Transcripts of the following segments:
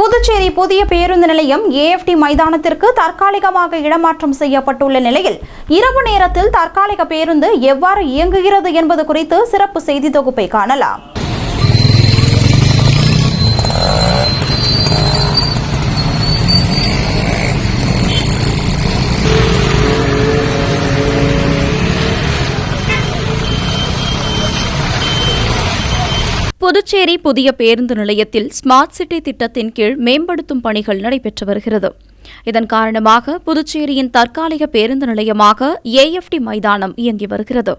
புதுச்சேரி புதிய பேருந்து நிலையம் ஏஎஃப்டி மைதானத்திற்கு தற்காலிகமாக இடமாற்றம் செய்யப்பட்டுள்ள நிலையில் இரவு நேரத்தில் தற்காலிக பேருந்து எவ்வாறு இயங்குகிறது என்பது குறித்து சிறப்பு செய்தி தொகுப்பை காணலாம். புதுச்சேரி புதிய பேருந்து நிலையத்தில் ஸ்மார்ட் சிட்டி திட்டத்தின் கீழ் மேம்படுத்தும் பணிகள் நடைபெற்று வருகிறது. இதன் காரணமாக புதுச்சேரியின் தற்காலிக பேருந்து நிலையமாக ஏஎஃப்டி மைதானம் இயங்கி வருகிறது.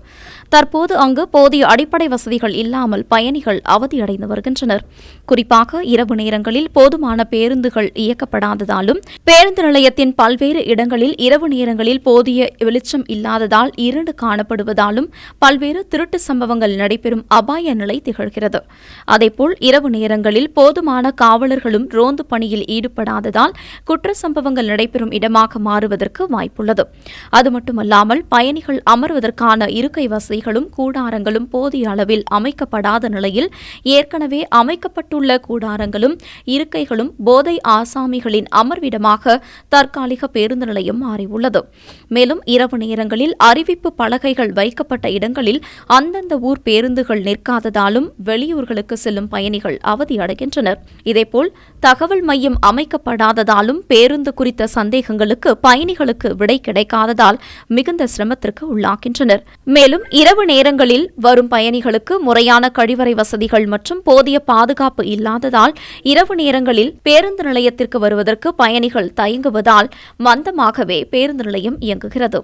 தற்போது அங்கு போதிய அடிப்படை வசதிகள் இல்லாமல் பயணிகள் அவதியடைந்து வருகின்றனர். குறிப்பாக இரவு நேரங்களில் போதுமான பேருந்துகள் இயக்கப்படாததாலும் பேருந்து நிலையத்தின் பல்வேறு இடங்களில் இரவு நேரங்களில் போதிய வெளிச்சம் இல்லாததால் இருண்டு காணப்படுவதாலும் பல்வேறு திருட்டு சம்பவங்கள் நடைபெறும் அபாய நிலை திகழ்கிறது. அதேபோல் இரவு நேரங்களில் போதுமான காவலர்களும் ரோந்து பணியில் ஈடுபடாததால் குற்ற சம்பவங்கள் நடைபெறும் இடமாக மாறுவதற்கு வாய்ப்புள்ளது. அது மட்டுமல்லாமல் பயணிகள் அமர்வதற்கான இருக்கை வசதிகளும் கூடாரங்களும் போதிய அளவில் அமைக்கப்படாத நிலையில் ஏற்கனவே அமைக்கப்பட்டுள்ள கூடாரங்களும் இருக்கைகளும் போதை ஆசாமிகளின் அமர்விடமாக தற்காலிக பேருந்து நிலையம் மாறியுள்ளது. மேலும் இரவு நேரங்களில் அறிவிப்பு பலகைகள் வைக்கப்பட்ட இடங்களில் அந்தந்த ஊர் பேருந்துகள் நிற்காததாலும் வெளியூர்களுக்கு செல்லும் பயணிகள் அவதியடைகின்றனர் இதேபோல் தகவல் மையம் அமைக்கப்படாததாலும் பேருந்து குறித்த சந்தேகங்களுக்கு பயணிகளுக்கு விடை கிடைக்காததால் மிகுந்த சிரமத்திற்கு உள்ளாகின்றனர் மேலும் இரவு நேரங்களில் வரும் பயணிகளுக்கு முறையான கழிவறை வசதிகள் மற்றும் போதிய பாதுகாப்பு இல்லாததால் இரவு நேரங்களில் பேருந்து நிலையத்திற்கு வருவதற்கு பயணிகள் தயங்குவதால் மந்தமாகவே பேருந்து நிலையம் இயங்குகிறது.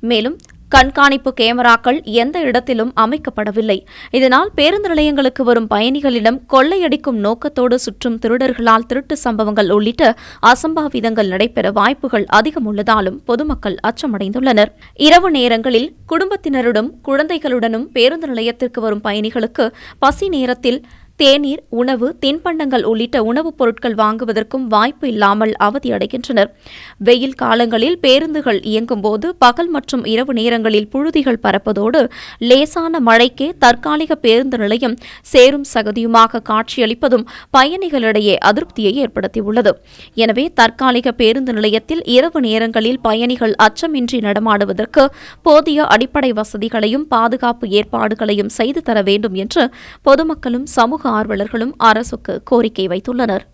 மேலும் கண்காணிப்பு கேமராக்கள் எந்த இடத்திலும் அமைக்கப்படவில்லை. இதனால் பேருந்து நிலையங்களுக்கு வரும் பயணிகளிடம் கொள்ளையடிக்கும் நோக்கத்தோடு சுற்றும் திருடர்களால் திருட்டு சம்பவங்கள் உள்ளிட்ட அசம்பாவிதங்கள் நடைபெற வாய்ப்புகள் அதிகம் உள்ளதாலும் பொதுமக்கள் அச்சமடைந்துள்ளனர். இரவு நேரங்களில் குடும்பத்தினருடன் குழந்தைகளுடனும் பேருந்து நிலையத்திற்கு வரும் பயணிகளுக்கு பசி நேரத்தில் தேநீர் உணவு தின்பண்டங்கள் உள்ளிட்ட உணவுப் பொருட்கள் வாங்குவதற்கும் வாய்ப்பு இல்லாமல் அவதியடைகின்றனர் வெயில் காலங்களில் பேருந்துகள் இயங்கும்போது பகல் மற்றும் இரவு நேரங்களில் புழுதிகள் பறப்பதோடு லேசான மழைக்கே தற்காலிக பேருந்து நிலையம் சேரும் சகதியுமாக காட்சியளிப்பதும் பயணிகளிடையே அதிருப்தியை ஏற்படுத்தியுள்ளது. எனவே தற்காலிக பேருந்து நிலையத்தில் இரவு நேரங்களில் பயணிகள் அச்சமின்றி நடமாடுவதற்கு போதிய அடிப்படை வசதிகளையும் பாதுகாப்பு ஏற்பாடுகளையும் செய்து தர வேண்டும் என்று பொதுமக்களும் சமூக ஆர்வலர்களும் அரசுக்கு கோரிக்கை வைத்துள்ளனர்.